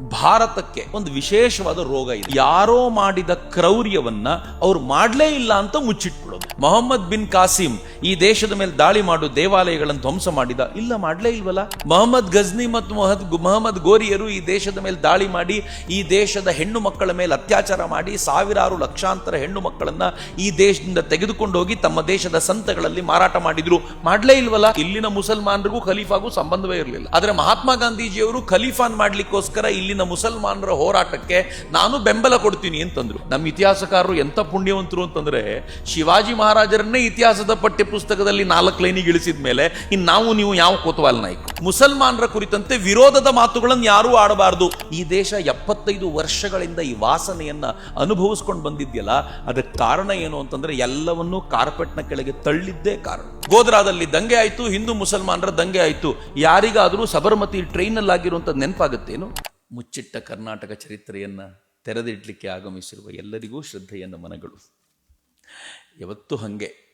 ಭಾರತಕ್ಕೆ ಒಂದು ವಿಶೇಷವಾದ ರೋಗ ಇದೆ. ಯಾರೋ ಮಾಡಿದ ಕ್ರೌರ್ಯವನ್ನ ಅವ್ರು ಮಾಡ್ಲೇ ಇಲ್ಲ ಅಂತ ಮುಚ್ಚಿಟ್ಬಿಡೋದು. ಮೊಹಮ್ಮದ್ ಬಿನ್ ಕಾಸಿಂ ಈ ದೇಶದ ಮೇಲೆ ದಾಳಿ ಮಾಡು ದೇವಾಲಯಗಳನ್ನು ಧ್ವಂಸ ಮಾಡಿದ. ಇಲ್ಲ, ಮಾಡ್ಲೇ ಇಲ್ವಲ್ಲ? ಮೊಹಮ್ಮದ್ ಗಜ್ನಿ ಮತ್ತು ಮೊಹದ್ ಮೊಹಮ್ಮದ್ ಗೋರಿಯರು ಈ ದೇಶದ ಮೇಲೆ ದಾಳಿ ಮಾಡಿ, ಈ ದೇಶದ ಹೆಣ್ಣು ಮಕ್ಕಳ ಮೇಲೆ ಅತ್ಯಾಚಾರ ಮಾಡಿ, ಸಾವಿರಾರು ಲಕ್ಷಾಂತರ ಹೆಣ್ಣು ಮಕ್ಕಳನ್ನ ಈ ದೇಶದಿಂದ ತೆಗೆದುಕೊಂಡು ಹೋಗಿ ತಮ್ಮ ದೇಶದ ಸಂತಗಳಲ್ಲಿ ಮಾರಾಟ ಮಾಡಿದ್ರು. ಮಾಡ್ಲೇ ಇಲ್ವಲ್ಲ? ಇಲ್ಲಿನ ಮುಸಲ್ಮಾನರಿಗೂ ಖಲೀಫಾಗೂ ಸಂಬಂಧವೇ ಇರಲಿಲ್ಲ. ಆದರೆ ಮಹಾತ್ಮ ಗಾಂಧೀಜಿಯವರು ಖಲೀಫಾನ್ ಮಾಡ್ಲಿಕ್ಕೋಸ್ಕರ ಇಲ್ಲಿನ ಮುಸಲ್ಮಾನರ ಹೋರಾಟಕ್ಕೆ ನಾನು ಬೆಂಬಲ ಕೊಡ್ತೀನಿ ಅಂತಂದ್ರು. ನಮ್ಮ ಇತಿಹಾಸಕಾರರು ಎಂತ ಪುಣ್ಯವಂತರು ಅಂತಂದ್ರೆ, ಶಿವಾಜಿ ಮಹಾರಾಜರನ್ನೇ ಇತಿಹಾಸದ ಪಠ್ಯ ಪುಸ್ತಕದಲ್ಲಿ ನಾಲ್ಕು ಲೈನಿಗೆ ಇಳಿಸಿದ ಮೇಲೆ ಇನ್ನು ನಾವು ನೀವು ಯಾವ ಕೋತವಾಲ್ ನಾಯ್ಕ? ಮುಸಲ್ಮಾನರ ಕುರಿತಂತೆ ವಿರೋಧದ ಮಾತುಗಳನ್ನು ಯಾರೂ ಆಡಬಾರದು. ಈ ದೇಶ ಎಪ್ಪತ್ತೈದು ವರ್ಷಗಳಿಂದ ಈ ವಾಸನೆಯನ್ನ ಅನುಭವಿಸ್ಕೊಂಡು ಬಂದಿದ್ಯಲ್ಲ, ಅದಕ್ಕೆ ಕಾರಣ ಏನು ಅಂತಂದ್ರೆ, ಎಲ್ಲವನ್ನೂ ಕಾರ್ಪೆಟ್ನ ಕೆಳಗೆ ತಳ್ಳಿದ್ದೇ ಕಾರಣ. ಗೋದ್ರಾದಲ್ಲಿ ದಂಗೆ ಆಯಿತು, ಹಿಂದೂ ಮುಸಲ್ಮಾನರ ದಂಗೆ ಆಯಿತು. ಯಾರಿಗಾದರೂ ಸಬರಮತಿ ಟ್ರೈನಲ್ಲಾಗಿರುವಂಥದ್ದು ನೆನಪಾಗುತ್ತೇನು? ಮುಚ್ಚಿಟ್ಟ ಕರ್ನಾಟಕ ಚರಿತ್ರೆಯನ್ನು ತೆರೆದಿಡಲಿಕ್ಕೆ ಆಗಮಿಸಿರುವ ಎಲ್ಲರಿಗೂ ಶ್ರದ್ಧೆಯ ಮನಗಳು. ಯಾವತ್ತೂ ಹಾಗೆ.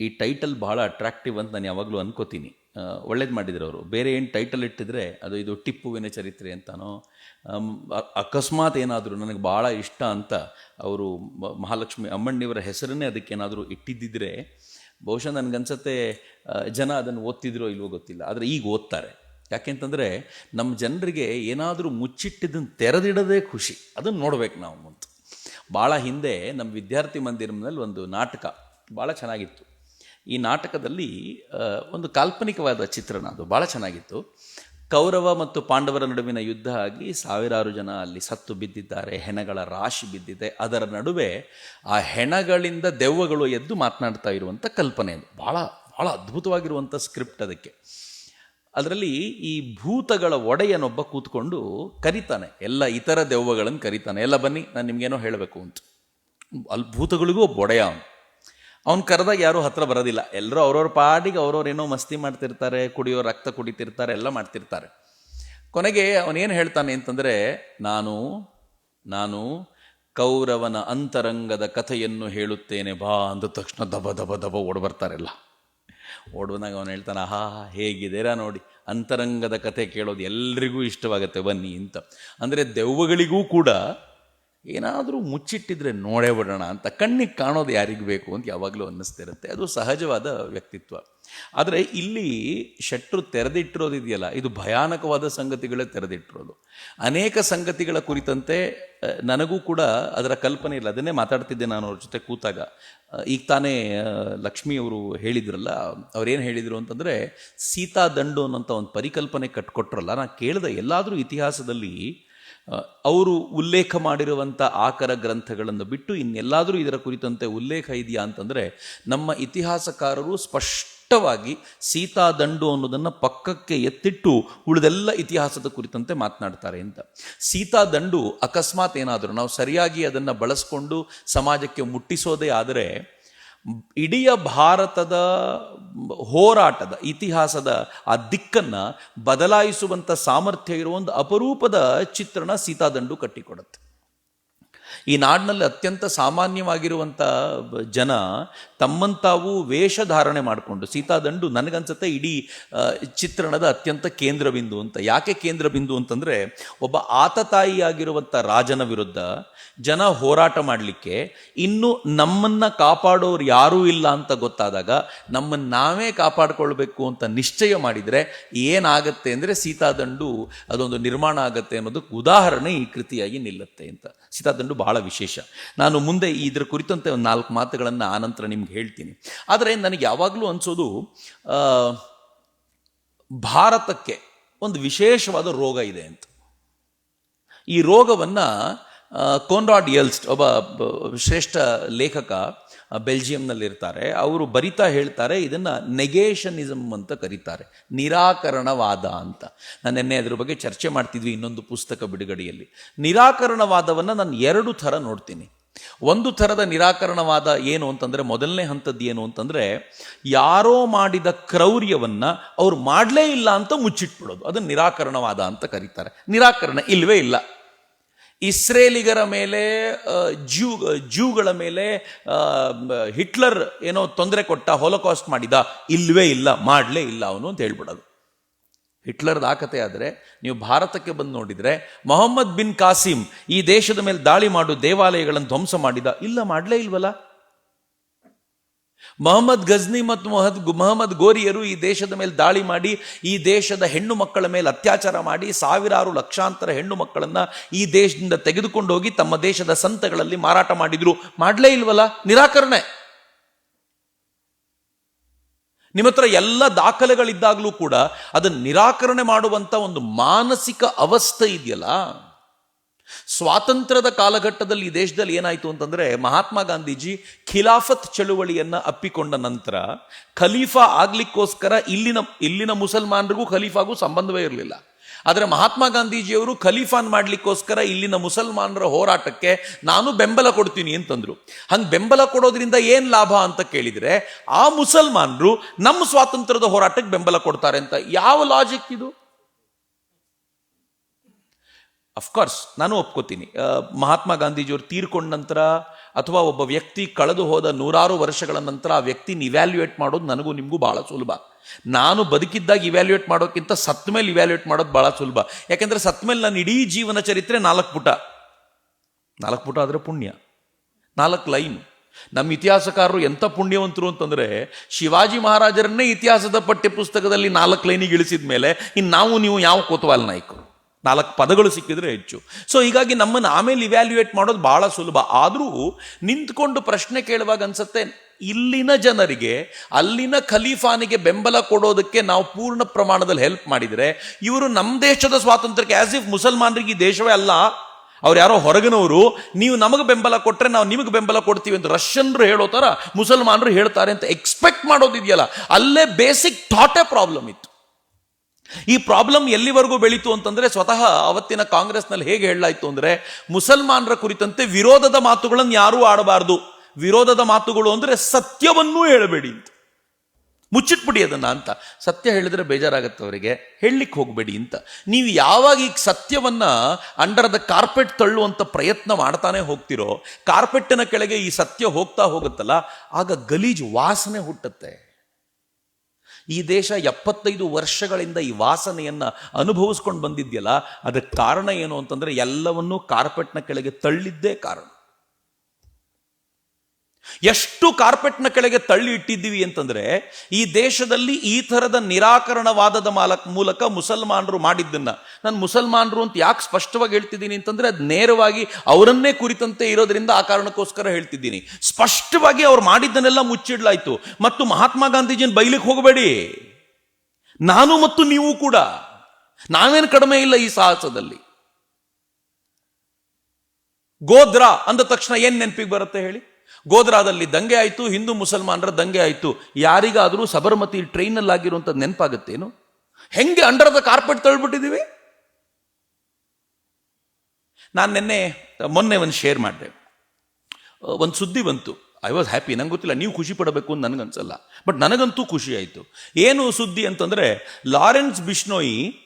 ಈ ಟೈಟಲ್ ಭಾಳ ಅಟ್ರಾಕ್ಟಿವ್ ಅಂತ ನಾನು ಯಾವಾಗಲೂ ಅನ್ಕೋತೀನಿ. ಒಳ್ಳೇದು ಮಾಡಿದ್ರು ಅವರು. ಬೇರೆ ಏನು ಟೈಟಲ್ ಇಟ್ಟಿದ್ರೆ ಅದು ಇದು ಟಿಪ್ಪುವಿನ ಚರಿತ್ರೆ ಅಂತಾನೋ ಅಕಸ್ಮಾತ್ ಏನಾದರೂ ನನಗೆ ಭಾಳ ಇಷ್ಟ ಅಂತ ಅವರು ಮಹಾಲಕ್ಷ್ಮಿ ಅಮ್ಮಣ್ಣಿಯವರ ಹೆಸರನ್ನೇ ಅದಕ್ಕೇನಾದರೂ ಇಟ್ಟಿದ್ದಿದ್ರೆ, ಬಹುಶಃ ನನಗನ್ಸತ್ತೆ ಜನ ಅದನ್ನು ಓದ್ತಿದ್ರೋ ಇಲ್ವೋ ಗೊತ್ತಿಲ್ಲ. ಆದರೆ ಈಗ ಓದ್ತಾರೆ. ಯಾಕೆಂತಂದರೆ ನಮ್ಮ ಜನರಿಗೆ ಏನಾದರೂ ಮುಚ್ಚಿಟ್ಟಿದ್ದನ್ನು ತೆರೆದಿಡದೇ ಖುಷಿ. ಅದನ್ನು ನೋಡ್ಬೇಕು ನಾವು ಮುಂದೆ ಭಾಳ ಹಿಂದೆ ನಮ್ಮ ವಿದ್ಯಾರ್ಥಿ ಮಂದಿರದಲ್ಲಿ ಒಂದು ನಾಟಕ ಭಾಳ ಚೆನ್ನಾಗಿತ್ತು. ಈ ನಾಟಕದಲ್ಲಿ ಒಂದು ಕಾಲ್ಪನಿಕವಾದ ಚಿತ್ರಣ ಅದು ಭಾಳ ಚೆನ್ನಾಗಿತ್ತು. ಕೌರವ ಮತ್ತು ಪಾಂಡವರ ನಡುವಿನ ಯುದ್ಧ ಆಗಿ ಸಾವಿರಾರು ಜನ ಅಲ್ಲಿ ಸತ್ತು ಬಿದ್ದಿದ್ದಾರೆ, ಹೆಣಗಳ ರಾಶಿ ಬಿದ್ದಿದೆ. ಅದರ ನಡುವೆ ಆ ಹೆಣಗಳಿಂದ ದೆವ್ವಗಳು ಎದ್ದು ಮಾತನಾಡ್ತಾ ಇರುವಂಥ ಕಲ್ಪನೆ ಅದು. ಭಾಳ ಭಾಳ ಅದ್ಭುತವಾಗಿರುವಂಥ ಸ್ಕ್ರಿಪ್ಟ್ ಅದಕ್ಕೆ. ಅದರಲ್ಲಿ ಈ ಭೂತಗಳ ಒಡೆಯನೊಬ್ಬ ಕೂತ್ಕೊಂಡು ಕರಿತಾನೆ, ಎಲ್ಲ ಇತರ ದೆವ್ವಗಳನ್ನು ಕರಿತಾನೆ, ಎಲ್ಲ ಬನ್ನಿ, ನಾನು ನಿಮಗೇನೋ ಹೇಳಬೇಕು ಅಂತ. ಅಲ್ಲಿ ಭೂತಗಳಿಗೂ ಒಬ್ಬ ಒಡೆಯ ಅವನು. ಅವ್ನು ಕರೆದಾಗ ಯಾರೂ ಹತ್ರ ಬರೋದಿಲ್ಲ. ಎಲ್ಲರೂ ಅವ್ರವ್ರ ಪಾಡಿಗೆ ಅವ್ರವ್ರು ಏನೋ ಮಸ್ತಿ ಮಾಡ್ತಿರ್ತಾರೆ, ಕುಡಿಯೋ ರಕ್ತ ಕುಡಿತಿರ್ತಾರೆ, ಎಲ್ಲ ಮಾಡ್ತಿರ್ತಾರೆ. ಕೊನೆಗೆ ಅವನೇನು ಹೇಳ್ತಾನೆ ಅಂತಂದರೆ, ನಾನು ನಾನು ಕೌರವನ ಅಂತರಂಗದ ಕಥೆಯನ್ನು ಹೇಳುತ್ತೇನೆ ಬಾ ಅಂದ ತಕ್ಷಣ ದಬ ದಬ ದಬ ಓಡ್ಬರ್ತಾರೆಲ್ಲ. ಓಡುವಾಗ ಅವನು ಹೇಳ್ತಾನೆ, ಆಹಾ, ಹೇಗಿದ್ದೀರಾ ನೋಡಿ, ಅಂತರಂಗದ ಕಥೆ ಕೇಳೋದು ಎಲ್ರಿಗೂ ಇಷ್ಟವಾಗುತ್ತೆ, ಬನ್ನಿ ಅಂತ. ಅಂದರೆ ದೆವ್ವಗಳಿಗೂ ಕೂಡ ಏನಾದರೂ ಮುಚ್ಚಿಟ್ಟಿದ್ರೆ ನೋಡೇ ಬಿಡೋಣ ಅಂತ, ಕಣ್ಣಿಗೆ ಕಾಣೋದು ಯಾರಿಗೆ ಬೇಕು ಅಂತ ಯಾವಾಗಲೂ ಅನ್ನಿಸ್ತಿರುತ್ತೆ. ಅದು ಸಹಜವಾದ ವ್ಯಕ್ತಿತ್ವ. ಆದರೆ ಇಲ್ಲಿ ಶೆಟ್ರು ತೆರೆದಿಟ್ಟಿರೋದಿದೆಯಲ್ಲ ಇದು ಭಯಾನಕವಾದ ಸಂಗತಿಗಳೇ ತೆರೆದಿಟ್ಟಿರೋದು. ಅನೇಕ ಸಂಗತಿಗಳ ಕುರಿತಂತೆ ನನಗೂ ಕೂಡ ಅದರ ಕಲ್ಪನೆ ಇಲ್ಲ. ಅದನ್ನೇ ಮಾತಾಡ್ತಿದ್ದೆ ನಾನು ಅವ್ರ ಜೊತೆ ಕೂತಾಗ. ಈಗ ತಾನೇ ಲಕ್ಷ್ಮಿಯವರು ಹೇಳಿದ್ರಲ್ಲ ಅವ್ರೇನು ಹೇಳಿದರು ಅಂತಂದರೆ, ಸೀತಾ ದಂಡು ಅನ್ನೋಂಥ ಒಂದು ಪರಿಕಲ್ಪನೆ ಕಟ್ಕೊಟ್ರಲ್ಲ ನಾನು ಕೇಳಿದೆ ಎಲ್ಲಾದರೂ ಇತಿಹಾಸದಲ್ಲಿ ಅವರು ಉಲ್ಲೇಖ ಮಾಡಿರುವಂಥ ಆಕರ ಗ್ರಂಥಗಳನ್ನು ಬಿಟ್ಟು ಇನ್ನೆಲ್ಲಾದರೂ ಇದರ ಕುರಿತಂತೆ ಉಲ್ಲೇಖ ಇದೆಯಾ ಅಂತಂದರೆ, ನಮ್ಮ ಇತಿಹಾಸಕಾರರು ಸ್ಪಷ್ಟವಾಗಿ ಸೀತಾದಂಡು ಅನ್ನೋದನ್ನು ಪಕ್ಕಕ್ಕೆ ಎತ್ತಿಟ್ಟು ಉಳಿದೆಲ್ಲ ಇತಿಹಾಸದ ಕುರಿತಂತೆ ಮಾತನಾಡ್ತಾರೆ ಅಂತ. ಸೀತಾದಂಡು ಅಕಸ್ಮಾತ್ ಏನಾದರೂ ನಾವು ಸರಿಯಾಗಿ ಅದನ್ನು ಬಳಸ್ಕೊಂಡು ಸಮಾಜಕ್ಕೆ ಮುಟ್ಟಿಸೋದೇ ಆದರೆ ಇಡೀ ಭಾರತದ ಹೋರಾಟದ ಇತಿಹಾಸದ ಆ ದಿಕ್ಕನ್ನು ಬದಲಾಯಿಸುವಂಥ ಸಾಮರ್ಥ್ಯ ಇರುವ ಒಂದು ಅಪರೂಪದ ಚಿತ್ರಣ ಸೀತಾದಂಡು ಕಟ್ಟಿಕೊಡುತ್ತೆ. ಈ ನಾಡಿನಲ್ಲಿ ಅತ್ಯಂತ ಸಾಮಾನ್ಯವಾಗಿರುವಂಥ ಜನ ತಮ್ಮಂತಾವು ವೇಷಧಾರಣೆ ಮಾಡಿಕೊಂಡು ಸೀತಾದಂಡು ನನಗನ್ಸುತ್ತೆ ಇಡೀ ಚಿತ್ರಣದ ಅತ್ಯಂತ ಕೇಂದ್ರ ಬಿಂದು ಅಂತ. ಯಾಕೆ ಕೇಂದ್ರ ಬಿಂದು ಅಂತಂದರೆ, ಒಬ್ಬ ಆತತಾಯಿಯಾಗಿರುವಂಥ ರಾಜನ ವಿರುದ್ಧ ಜನ ಹೋರಾಟ ಮಾಡಲಿಕ್ಕೆ ಇನ್ನು ನಮ್ಮನ್ನ ಕಾಪಾಡೋರು ಯಾರೂ ಇಲ್ಲ ಅಂತ ಗೊತ್ತಾದಾಗ, ನಮ್ಮನ್ನು ನಾವೇ ಕಾಪಾಡಿಕೊಳ್ಬೇಕು ಅಂತ ನಿಶ್ಚಯ ಮಾಡಿದರೆ ಏನಾಗತ್ತೆ ಅಂದರೆ ಸೀತಾದಂಡು ಅದೊಂದು ನಿರ್ಮಾಣ ಆಗತ್ತೆ ಅನ್ನೋದಕ್ಕೆ ಉದಾಹರಣೆ ಈ ಕೃತಿಯಾಗಿ ನಿಲ್ಲುತ್ತೆ ಅಂತ. ಸೀತಾದಂಡು ಬಹಳ ವಿಶೇಷ. ನಾನು ಮುಂದೆ ಇದರ ಕುರಿತಂತೆ ಒಂದು ನಾಲ್ಕು ಮಾತುಗಳನ್ನು ಆನಂತರ ನಿಮ್ಗೆ ಹೇಳ್ತೀನಿ. ಆದರೆ ನನಗೆ ಯಾವಾಗಲೂ ಅನಿಸೋದು ಭಾರತಕ್ಕೆ ಒಂದು ವಿಶೇಷವಾದ ರೋಗ ಇದೆ ಅಂತ. ಈ ರೋಗವನ್ನು ಕೋನ್ರಾಡ್ ಎಲ್ಸ್ಟ್ ಒಬ್ಬ ಶ್ರೇಷ್ಠ ಲೇಖಕ ಬೆಲ್ಜಿಯಂನಲ್ಲಿರ್ತಾರೆ. ಅವರು ಬರಿತಾ ಹೇಳ್ತಾರೆ, ಇದನ್ನು ನೆಗೇಷನಿಸಮ್ ಅಂತ ಕರೀತಾರೆ. ನಿರಾಕರಣವಾದ ಅಂತ. ನಾನು ನಿನ್ನೆ ಅದ್ರ ಬಗ್ಗೆ ಚರ್ಚೆ ಮಾಡ್ತಿದ್ವಿ ಇನ್ನೊಂದು ಪುಸ್ತಕ ಬಿಡುಗಡೆಯಲ್ಲಿ. ನಿರಾಕರಣವಾದವನ್ನು ನಾನು ಎರಡು ಥರ ನೋಡ್ತೀನಿ. ಒಂದು ಥರದ ನಿರಾಕರಣವಾದ ಏನು ಅಂತಂದರೆ, ಮೊದಲನೇ ಹಂತದ್ದು ಏನು ಅಂತಂದರೆ, ಯಾರೋ ಮಾಡಿದ ಕ್ರೌರ್ಯವನ್ನು ಅವ್ರು ಮಾಡಲೇ ಇಲ್ಲ ಅಂತ ಮುಚ್ಚಿಟ್ಬಿಡೋದು. ಅದನ್ನು ನಿರಾಕರಣವಾದ ಅಂತ ಕರೀತಾರೆ. ನಿರಾಕರಣ ಇಲ್ಲವೇ ಇಲ್ಲ. ಇಸ್ರೇಲಿಗರ ಮೇಲೆ ಜ್ಯೂ ಜ್ಯೂಗಳ ಮೇಲೆ ಹಿಟ್ಲರ್ ಏನೋ ತೊಂದರೆ ಕೊಟ್ಟ ಹೊಲಕಾಸ್ಟ್ ಮಾಡಿದ, ಇಲ್ವೇ ಇಲ್ಲ, ಮಾಡಲೇ ಇಲ್ಲ ಅವನು ಅಂತ ಹೇಳ್ಬಿಡೋದು. ಹಿಟ್ಲರ್ದ ಆ ಕಥೆ ಆದರೆ, ನೀವು ಭಾರತಕ್ಕೆ ಬಂದು ನೋಡಿದರೆ, ಮೊಹಮ್ಮದ್ ಬಿನ್ ಕಾಸಿಂ ಈ ದೇಶದ ಮೇಲೆ ದಾಳಿ ಮಾಡು ದೇವಾಲಯಗಳನ್ನು ಧ್ವಂಸ ಮಾಡಿದ, ಇಲ್ಲ, ಮಾಡಲೇ ಇಲ್ವಲ್ಲ? ಮೊಹಮ್ಮದ್ ಗಜ್ನಿ ಮತ್ತು ಮೊಹದ್ ಮೊಹಮ್ಮದ್ ಗೋರಿಯರು ಈ ದೇಶದ ಮೇಲೆ ದಾಳಿ ಮಾಡಿ, ಈ ದೇಶದ ಹೆಣ್ಣು ಮಕ್ಕಳ ಮೇಲೆ ಅತ್ಯಾಚಾರ ಮಾಡಿ, ಸಾವಿರಾರು ಲಕ್ಷಾಂತರ ಹೆಣ್ಣು ಮಕ್ಕಳನ್ನು ಈ ದೇಶದಿಂದ ತೆಗೆದುಕೊಂಡು ಹೋಗಿ ತಮ್ಮ ದೇಶದ ಸಂತಗಳಲ್ಲಿ ಮಾರಾಟ ಮಾಡಿದ್ರು. ಮಾಡಲೇ ಇಲ್ವಲ್ಲ? ನಿರಾಕರಣೆ. ನಿಮ್ಮ ಹತ್ರ ಎಲ್ಲ ದಾಖಲೆಗಳಿದ್ದಾಗಲೂ ಕೂಡ ಅದನ್ನು ನಿರಾಕರಣೆ ಮಾಡುವಂಥ ಒಂದು ಮಾನಸಿಕ ಅವಸ್ಥೆ ಇದೆಯಲ್ಲ? ಸ್ವಾತಂತ್ರ್ಯದ ಕಾಲಘಟ್ಟದಲ್ಲಿ ಈ ದೇಶದಲ್ಲಿ ಏನಾಯಿತು ಅಂತಂದ್ರೆ ಮಹಾತ್ಮ ಗಾಂಧೀಜಿ ಖಿಲಾಫತ್ ಚಳುವಳಿಯನ್ನ ಅಪ್ಪಿಕೊಂಡ ನಂತರ ಖಲೀಫಾ ಆಗ್ಲಿಕ್ಕೋಸ್ಕರ ಇಲ್ಲಿನ ಇಲ್ಲಿನ ಮುಸಲ್ಮಾನರಿಗೂ ಖಲೀಫಾಗೂ ಸಂಬಂಧವೇ ಇರಲಿಲ್ಲ. ಆದರೆ ಮಹಾತ್ಮ ಗಾಂಧೀಜಿಯವರು ಖಲೀಫಾನ್ ಮಾಡ್ಲಿಕ್ಕೋಸ್ಕರ ಇಲ್ಲಿನ ಮುಸಲ್ಮಾನರ ಹೋರಾಟಕ್ಕೆ ನಾನು ಬೆಂಬಲ ಕೊಡ್ತೀನಿ ಅಂತಂದ್ರು. ಹಂಗೆ ಬೆಂಬಲ ಕೊಡೋದ್ರಿಂದ ಏನು ಲಾಭ ಅಂತ ಕೇಳಿದರೆ ಆ ಮುಸಲ್ಮಾನರು ನಮ್ಮ ಸ್ವಾತಂತ್ರ್ಯದ ಹೋರಾಟಕ್ಕೆ ಬೆಂಬಲ ಕೊಡ್ತಾರೆ ಅಂತ. ಯಾವ ಲಾಜಿಕ್ ಇದು? ಅಫ್ಕೋರ್ಸ್ ನಾನು ಒಪ್ಕೋತೀನಿ. ಮಹಾತ್ಮ ಗಾಂಧೀಜಿಯವರು ತೀರ್ಕೊಂಡ ನಂತರ ಅಥವಾ ಒಬ್ಬ ವ್ಯಕ್ತಿ ಕಳೆದು ಹೋದ ನೂರಾರು ವರ್ಷಗಳ ನಂತರ ಆ ವ್ಯಕ್ತಿನ ಇವ್ಯಾಲ್ಯುಯೇಟ್ ಮಾಡೋದು ನನಗೂ ನಿಮಗೂ ಭಾಳ ಸುಲಭ. ನಾನು ಬದುಕಿದ್ದಾಗ ಇವ್ಯಾಲ್ಯುಯೇಟ್ ಮಾಡೋಕ್ಕಿಂತ ಸತ್ ಮೇಲೆ ಇವ್ಯಾಲ್ಯೂಯೇಟ್ ಮಾಡೋದು ಭಾಳ ಸುಲಭ. ಯಾಕೆಂದರೆ ಸತ್ ಮೇಲೆ ನನ್ನ ಇಡೀ ಜೀವನ ಚರಿತ್ರೆ ನಾಲ್ಕು ಪುಟ. ನಾಲ್ಕು ಪುಟ ಆದರೆ ಪುಣ್ಯ. ನಾಲ್ಕು ಲೈನ್. ನಮ್ಮ ಇತಿಹಾಸಕಾರರು ಎಂಥ ಪುಣ್ಯವಂತರು ಅಂತಂದರೆ ಶಿವಾಜಿ ಮಹಾರಾಜರನ್ನೇ ಇತಿಹಾಸದ ಪಠ್ಯ ಪುಸ್ತಕದಲ್ಲಿ ನಾಲ್ಕು ಲೈನಿಗೆ ಇಳಿಸಿದ ಮೇಲೆ ಇನ್ನು ನಾವು ನೀವು ಯಾವ ಕೋತವಾಲ್ ನಾಯಕರು? ನಾಲ್ಕು ಪದಗಳು ಸಿಕ್ಕಿದ್ರೆ ಹೆಚ್ಚು. ಸೊ ಹೀಗಾಗಿ ನಮ್ಮನ್ನು ಆಮೇಲೆ ಇವ್ಯಾಲ್ಯೂಯೇಟ್ ಮಾಡೋದು ಬಹಳ ಸುಲಭ. ಆದರೂ ನಿಂತ್ಕೊಂಡು ಪ್ರಶ್ನೆ ಕೇಳುವಾಗ ಅನ್ಸುತ್ತೆ, ಇಲ್ಲಿನ ಜನರಿಗೆ, ಅಲ್ಲಿನ ಖಲೀಫಾನಿಗೆ ಬೆಂಬಲ ಕೊಡೋದಕ್ಕೆ ನಾವು ಪೂರ್ಣ ಪ್ರಮಾಣದಲ್ಲಿ ಹೆಲ್ಪ್ ಮಾಡಿದರೆ, ಇವರು ನಮ್ಮ ದೇಶದ ಸ್ವಾತಂತ್ರ್ಯಕ್ಕೆ ಆಸ್ ಇಫ್ ಮುಸಲ್ಮಾನರಿಗೆ ಈ ದೇಶವೇ ಅಲ್ಲ, ಅವ್ರು ಯಾರೋ ಹೊರಗಿನವರು, ನೀವು ನಮಗೆ ಬೆಂಬಲ ಕೊಟ್ಟರೆ ನಾವು ನಿಮಗೆ ಬೆಂಬಲ ಕೊಡ್ತೀವಿ ಅಂತ ರಷ್ಯನ್ರು ಹೇಳೋ ಥರ ಮುಸಲ್ಮಾನರು ಹೇಳ್ತಾರೆ ಅಂತ ಎಕ್ಸ್ಪೆಕ್ಟ್ ಮಾಡೋದಿದೆಯಲ್ಲ, ಅಲ್ಲೇ ಬೇಸಿಕ್ ಥಾಟೇ ಪ್ರಾಬ್ಲಮ್ ಇತ್ತು. ಈ ಪ್ರಾಬ್ಲಮ್ ಎಲ್ಲಿವರೆಗೂ ಬೆಳೀತು ಅಂತಂದ್ರೆ ಸ್ವತಃ ಅವತ್ತಿನ ಕಾಂಗ್ರೆಸ್ನಲ್ಲಿ ಹೇಗೆ ಹೇಳಲಾಯ್ತು ಅಂದ್ರೆ ಮುಸಲ್ಮಾನರ ಕುರಿತಂತೆ ವಿರೋಧದ ಮಾತುಗಳನ್ನು ಯಾರೂ ಆಡಬಾರ್ದು. ವಿರೋಧದ ಮಾತುಗಳು ಅಂದ್ರೆ ಸತ್ಯವನ್ನೂ ಹೇಳಬೇಡಿ ಅಂತ. ಮುಚ್ಚಿಟ್ಬಿಡಿ ಅದನ್ನ ಅಂತ. ಸತ್ಯ ಹೇಳಿದ್ರೆ ಬೇಜಾರಾಗತ್ತೆ ಅವರಿಗೆ. ಹೇಳಲಿಕ್ಕೆ ಹೋಗಬೇಡಿ ಅಂತ. ನೀವು ಯಾವಾಗ ಈಗ ಸತ್ಯವನ್ನ ಅಂಡರ್ ದ ಕಾರ್ಪೆಟ್ ತಳ್ಳುವಂತ ಪ್ರಯತ್ನ ಮಾಡ್ತಾನೆ ಹೋಗ್ತಿರೋ, ಕಾರ್ಪೆಟ್ಟಿನ ಕೆಳಗೆ ಈ ಸತ್ಯ ಹೋಗ್ತಾ ಹೋಗುತ್ತಲ್ಲ, ಆಗ ಗಲೀಜು ವಾಸನೆ ಹುಟ್ಟುತ್ತೆ. ಈ ದೇಶ ಎಪ್ಪತ್ತೈದು ವರ್ಷಗಳಿಂದ ಈ ವಾಸನೆಯನ್ನು ಅನುಭವಿಸ್ಕೊಂಡು ಬಂದಿದ್ಯಲ್ಲ ಅದಕ್ಕೆ ಕಾರಣ ಏನು ಅಂತಂದರೆ ಎಲ್ಲವನ್ನೂ ಕಾರ್ಪೆಟ್ನ ಕೆಳಗೆ ತಳ್ಳಿದ್ದೇ ಕಾರಣ. ಎಷ್ಟು ಕಾರ್ಪೆಟ್ನ ಕೆಳಗೆ ತಳ್ಳಿ ಇಟ್ಟಿದ್ದೀವಿ ಅಂತಂದ್ರೆ, ಈ ದೇಶದಲ್ಲಿ ಈ ಥರದ ನಿರಾಕರಣವಾದದ ಮಾಲಕ್, ಮೂಲಕ ಮುಸಲ್ಮಾನರು ಮಾಡಿದ್ದನ್ನ. ನಾನು ಮುಸಲ್ಮಾನರು ಅಂತ ಯಾಕೆ ಸ್ಪಷ್ಟವಾಗಿ ಹೇಳ್ತಿದ್ದೀನಿ ಅಂತಂದ್ರೆ, ಅದು ನೇರವಾಗಿ ಅವರನ್ನೇ ಕುರಿತಂತೆ ಇರೋದ್ರಿಂದ ಆ ಕಾರಣಕ್ಕೋಸ್ಕರ ಹೇಳ್ತಿದ್ದೀನಿ. ಸ್ಪಷ್ಟವಾಗಿ ಅವ್ರು ಮಾಡಿದ್ದನ್ನೆಲ್ಲ ಮುಚ್ಚಿಡ್ಲಾಯ್ತು. ಮತ್ತು ಮಹಾತ್ಮ ಗಾಂಧೀಜಿನ ಬೈಲಿಕ್ಕೆ ಹೋಗಬೇಡಿ. ನಾನು ಮತ್ತು ನೀವು ಕೂಡ. ನಾವೇನು ಕಡಿಮೆ ಇಲ್ಲ ಈ ಸಾಹಸದಲ್ಲಿ. ಗೋಧ್ರಾ ಅಂದ ತಕ್ಷಣ ಏನ್ ನೆನಪಿಗೆ ಬರುತ್ತೆ ಹೇಳಿ? ಗೋಧ್ರಾದಲ್ಲಿ ದಂಗೆ ಆಯಿತು, ಹಿಂದೂ ಮುಸಲ್ಮಾನರ ದಂಗೆ ಆಯಿತು. ಯಾರಿಗಾದರೂ ಸಬರಮತಿ ಟ್ರೈನಲ್ಲಿ ಆಗಿರುವಂಥದ್ದು ನೆನಪಾಗುತ್ತೇನು? ಹೆಂಗೆ ಅಂಡರ್ ದ ಕಾರ್ಪೆಟ್ ತಳ್ಬಿಟ್ಟಿದ್ದೀವಿ ನಾನು ನಿನ್ನೆ, ಮೊನ್ನೆ ಒಂದು ಶೇರ್ ಮಾಡಿದೆ. ಒಂದು ಸುದ್ದಿ ಬಂತು. ಐ ವಾಸ್ ಹ್ಯಾಪಿ ನಂಗೆ ಗೊತ್ತಿಲ್ಲ, ನೀವು ಖುಷಿ ಪಡಬೇಕು ಅಂತ ನನಗನ್ಸಲ್ಲ ಬಟ್ ನನಗಂತೂ ಖುಷಿ ಆಯಿತು. ಏನು ಸುದ್ದಿ ಅಂತಂದ್ರೆ, ಲಾರೆನ್ಸ್ ಬಿಷ್ಣೋಯಿ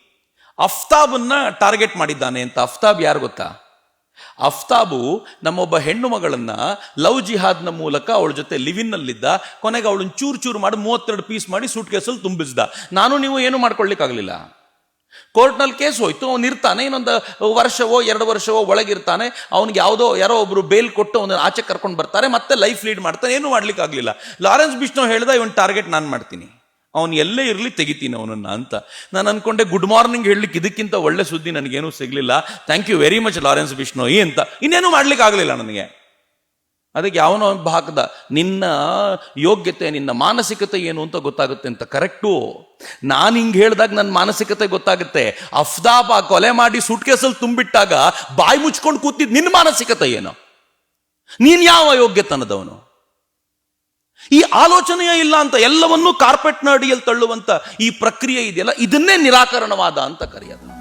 ಅಫ್ತಾಬನ್ನ ಟಾರ್ಗೆಟ್ ಮಾಡಿದ್ದಾನೆ ಅಂತ. ಅಫ್ತಾಬ್ ಯಾರು ಗೊತ್ತಾ? ಅಫ್ತಾಬು ನಮ್ಮೊಬ್ಬ ಹೆಣ್ಣು ಮಗಳನ್ನು ಲವ್ ಜಿಹಾದ್ನ ಮೂಲಕ ಅವಳ ಜೊತೆ ಲಿವಿನ್ನಲ್ಲಿದ್ದ ಕೊನೆಗೆ ಅವಳನ್ನ ಚೂರು ಚೂರು ಮಾಡಿ ಮೂವತ್ತೆರಡು ಪೀಸ್ ಮಾಡಿ ಸೂಟ್ ಕೇಸಲ್ಲಿ ತುಂಬಿಸ್ದ. ನಾನು ನೀವು ಏನು ಮಾಡ್ಕೊಳ್ಳಿಕ್ಕಾಗಲಿಲ್ಲ ಕೋರ್ಟ್ನಲ್ಲಿ ಕೇಸ್ ಹೋಯ್ತು, ಅವನು ಇರ್ತಾನೆ, ಇನ್ನೊಂದು ವರ್ಷವೋ, ಎರಡು ವರ್ಷವೋ ಒಳಗಿರ್ತಾನೆ ಅವನಿಗೆ ಯಾವುದೋ, ಯಾರೋ ಒಬ್ರು ಬೇಲ್ ಕೊಟ್ಟು ಅವನ ಆಚೆ ಕರ್ಕೊಂಡು ಬರ್ತಾರೆ, ಮತ್ತೆ ಲೈಫ್ ಲೀಡ್ ಮಾಡ್ತಾನೆ, ಏನು ಮಾಡ್ಲಿಕ್ಕೆ ಆಗಲಿಲ್ಲ ಲಾರೆನ್ಸ್ ಬಿಷ್ಣು ಹೇಳ್ದ, ಇವನ್ ಟಾರ್ಗೆಟ್ ನಾನು ಮಾಡ್ತೀನಿ. ಅವನು ಎಲ್ಲೇ ಇರಲಿ ತೆಗಿತೀನಿ ಅವನನ್ನ ಅಂತ. ನಾನು ಅನ್ಕೊಂಡೆ ಗುಡ್ ಮಾರ್ನಿಂಗ್ ಹೇಳಲಿಕ್ಕೆ ಇದಕ್ಕಿಂತ ಒಳ್ಳೆ ಸುದ್ದಿ ನನಗೇನು ಸಿಗಲಿಲ್ಲ. Thank you very much Lawrence Bishnoi ಅಂತ. ಇನ್ನೇನು ಮಾಡ್ಲಿಕ್ಕೆ ಆಗಲಿಲ್ಲ ನನಗೆ. ಅದಕ್ಕೆ ಯಾವನೋ ಭಾಗದ ನಿನ್ನ ಯೋಗ್ಯತೆ, ನಿನ್ನ ಮಾನಸಿಕತೆ ಏನು ಅಂತ ಗೊತ್ತಾಗುತ್ತೆ ಅಂತ ಕರೆಕ್ಟು ನಾನು ಹಿಂಗೆ ಹೇಳಿದಾಗ ನನ್ನ ಮಾನಸಿಕತೆ ಗೊತ್ತಾಗುತ್ತೆ. ಅಫ್ದಾಬ ಕೊಲೆ ಮಾಡಿ ಸುಟ್ಕೇಸಲ್ಲಿ ತುಂಬಿಟ್ಟಾಗ ಬಾಯಿ ಮುಚ್ಕೊಂಡು ಕೂತಿದ್ದು ನಿನ್ನ ಮಾನಸಿಕತೆ ಏನು? ನೀನು ಯಾವ ಯೋಗ್ಯತನದವನು? ಈ ಆಲೋಚನೆಯೇ ಇಲ್ಲ ಅಂತ ಎಲ್ಲವನ್ನೂ ಕಾರ್ಪೆಟ್ನ ಅಡಿಯಲ್ಲಿ ತಳ್ಳುವಂತ ಈ ಪ್ರಕ್ರಿಯೆ ಇದೆಯಲ್ಲ? ಇದನ್ನೇ ನಿರಾಕರಣವಾದ ಅಂತ ಕರೆಯೋದು.